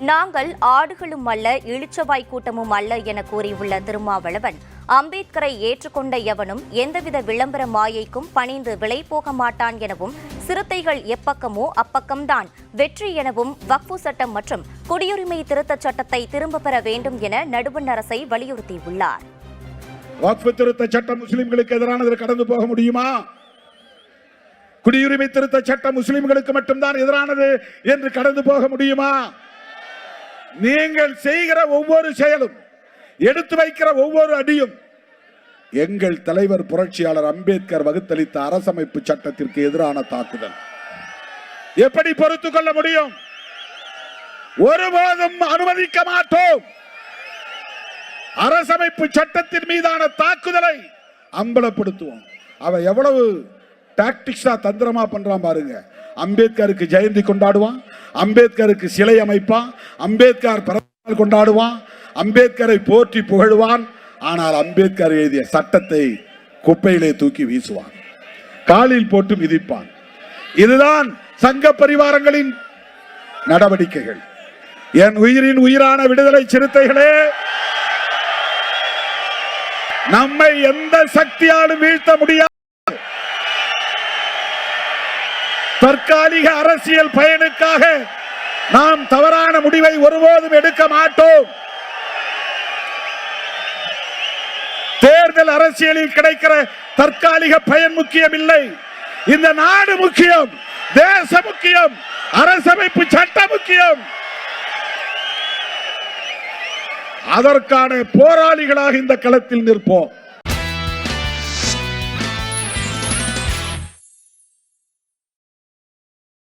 நாங்கள் ஆடுகளும் அல்ல இழுச்சவாய் கூட்டமும் அல்ல என கூறியுள்ள திருமாவளவன் அம்பேத்கரை ஏற்றுக்கொண்ட எவனும் எந்தவித விளம்பர மாயைக்கும் பணிந்து விலை போக மாட்டான் எனவும் சிறுத்தைகள் எப்பக்கமோ அப்பக்கம்தான் வெற்றி எனவும் வக்ஃபு சட்டம் மற்றும் குடியுரிமை திருத்தச் சட்டத்தை திரும்பப் பெற வேண்டும் என நடுவண் அரசை வலியுறுத்தியுள்ளார். வக்ஃபு திருத்த சட்டம் முஸ்லிம்களுக்கு எதிரானது கடந்து போக முடியுமா? குடியுரிமை திருத்த சட்டம் முஸ்லிம்களுக்கு மட்டும்தான் எதிரானது என்று கடந்து போக முடியுமா? நீங்கள் செய்கிற ஒவ்வொரு செயலும் எடுத்து வைக்கிற ஒவ்வொரு அடியும் எங்கள் தலைவர் புரட்சியாளர் அம்பேத்கர் வகுத்தளித்த அரசமைப்பு சட்டத்திற்கு எதிரான தாக்குதல். எப்படி பொறுத்து கொள்ள முடியும்? ஒருபோதும் அனுமதிக்க மாட்டோம். அரசமைப்பு சட்டத்தின் மீதான தாக்குதலை அம்பலப்படுத்துவோம். அவ எவ்வளவு டாக்டிக்ஸா தந்திரமா பண்றான் பாருங்க. அம்பேத்கருக்கு ஜெயந்தி கொண்டாடுவான் அம்பேத்கருக்கு சிலை அமைப்பான் அம்பேத்கர் பிறந்தநாள் கொண்டாடுவான் அம்பேத்கரை போற்றி புகழ்வான். ஆனால் அம்பேத்கர் எழுதிய சட்டத்தை குப்பையிலே தூக்கி வீசுவான். காலில் போட்டு மிதிப்பான். இதுதான் சங்க பரிவாரங்களின் நடவடிக்கைகள். என் உயிரின் உயிரான விடுதலை சிறுத்தைகளே நம்மை எந்த சக்தியாலும் வீழ்த்த முடியாது. தற்காலிக அரசியல் பயனுக்காக நாம் தவறான முடிவை ஒருபோதும் எடுக்க மாட்டோம். தேர்தல் அரசியலில் கிடைக்கிற தற்காலிக பயன் முக்கியம் இல்லை. இந்த நாடு முக்கியம் தேச முக்கியம் அரசமைப்பு சட்டம் முக்கியம். அதற்கான போராளிகளாக இந்த களத்தில் நிற்போம்.